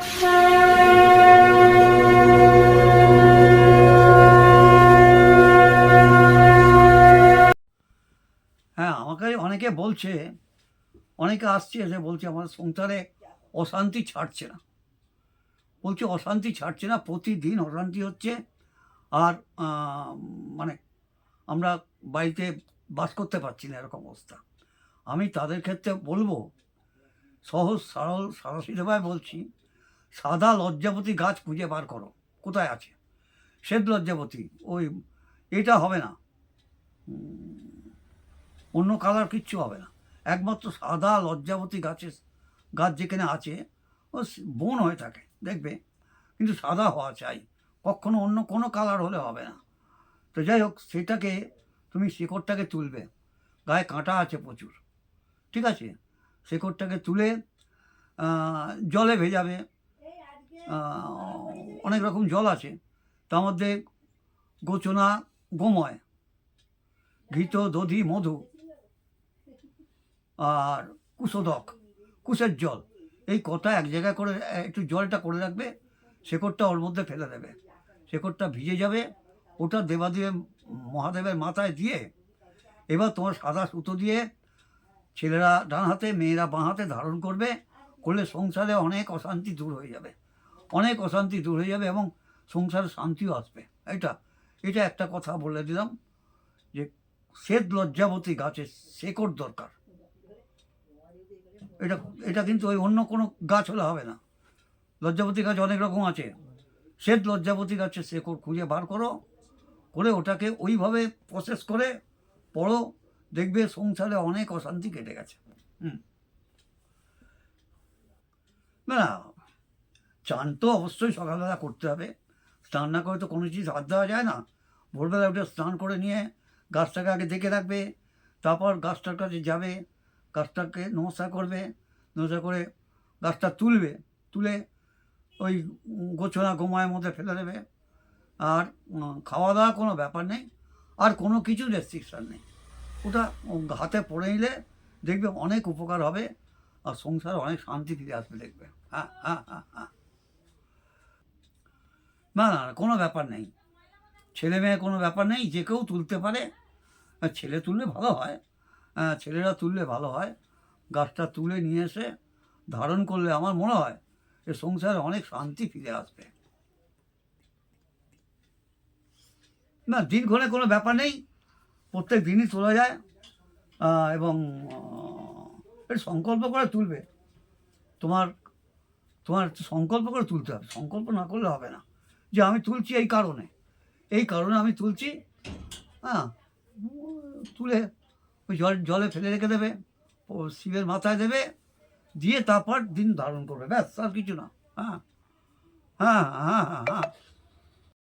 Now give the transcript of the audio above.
হ্যাঁ আমাকে অনেকে বলছে, অনেকে আসছে এসে বলছে, আমার সংসারে অশান্তি ছাড়ছে না। বলছে, অশান্তি ছাড়ছে না, প্রতিদিন অশান্তি হচ্ছে। আর মানে আমরা বাড়িতে বাস করতে পারছি না এরকম অবস্থা। আমি তাদের ক্ষেত্রে বলব, সহজ, সরল সাদাসিধেভাবে বলছি সাদা লজ্জাপতি গাছ খুঁজে বার করো। কোথায় আছে? শ্বেত লজ্জাপতি ওই, এটা হবে না। অন্য কালার কিচ্ছু হবে না। একমাত্র সাদা লজ্জাবতী গাছের গাছ যেখানে আছে, ও বন হয়ে থাকে, দেখবে? কিন্তু সাদা হওয়া চাই। কখনো অন্য কোনো কালার হলে হবে না। তো যাই হোক, সেটাকে তুমি শেকড়টাকে তুলবে। গায়ে কাঁটা আছে প্রচুর। ঠিক আছে? শেকড়টাকে তুলে জলে ভেজাবে। অনেক রকম জল আছে। তার মধ্যে গোচনা গোময়, ঘৃত, দধি, মধু আর কুশোদক, কুশের জল। এই কটা এক জায়গায় করে, একটু জলটা করে রাখবে, শেকড়টা ওর মধ্যে ফেলে দেবে। শেকড়টা ভিজে যাবে, ওটা দেবাদেব মহাদেবের মাথায় দিয়ে এবার তোমার সাদা সুতো দিয়ে ছেলেরা ডান হাতে, মেয়েরা বাঁ হাতে ধারণ করবে, করলে সংসারে অনেক অশান্তি দূর হয়ে যাবে। অনেক অশান্তি দূর হয়ে যাবে এবং সংসারে শান্তিও আসবে। এটা এটা একটা কথা বলে দিলাম যে শ্বেত লজ্জাবতী গাছের শেকড় দরকার। এটা এটা কিন্তু ওই অন্য কোনো গাছ হলে হবে না। লজ্জাবতী গাছ অনেক রকম আছে। শ্বেত লজ্জাবতী গাছের শেকড় খুঁজে বার করো, করে ওটাকে ওইভাবে প্রসেস করে পড়ো, দেখবে সংসারে অনেক অশান্তি কেটে গেছে। হুম। না চান তো অবশ্যই সকালবেলা করতে হবে। স্নান না করে তো কোনো জিনিস হাত দেওয়া যায় না। ভোরবেলা উঠে স্নান করে নিয়ে গাছটাকে আগে দেখে রাখবে, তারপর গাছটার কাছে যাবে, গাছটাকে নমস্কার করবে, নমস্কার করে গাছটা তুলবে, তুলে ওই গোছনা গোমায়ের মধ্যে ফেলে দেবে। আর খাওয়া দাওয়া কোনো ব্যাপার নেই, আর কোনো কিছু রেস্ট্রিকশান নেই। ওটা হাতে পড়ে নিলে দেখবে অনেক উপকার হবে, আর সংসারে অনেক শান্তি ফিরে আসবে দেখবে। হ্যাঁ হ্যাঁ হ্যাঁ হ্যাঁ। না না কোনো ব্যাপার নেই। ছেলে মেয়ে কোনো ব্যাপার নেই যে কেউ তুলতে পারে। ছেলে তুললে ভালো হয়। হ্যাঁ, ছেলেরা তুললে ভালো হয়। গাছটা তুলে নিয়ে এসে ধারণ করলে আমার মনে হয় যে সংসারে অনেক শান্তি ফিরে আসবে। না দিন ঘরে কোনো ব্যাপার নেই। প্রত্যেক দিনই তোলা যায়। এবং সংকল্প করে তুলবে। তোমার তোমার সংকল্প করে তুলতে হবে। সংকল্প না করলে হবে না। যে আমি তুলছি এই কারণে। এই কারণে আমি তুলছি হ্যাঁ তুলে ওই জল, জলে ফেলে রেখে দেবে, ও শিবের মাথায় দেবে, দিয়ে তারপর দিন ধারণ করবে, ব্যাস, আর কিছু না হ্যাঁ। হ্যাঁ হ্যাঁ হ্যাঁ হ্যাঁ।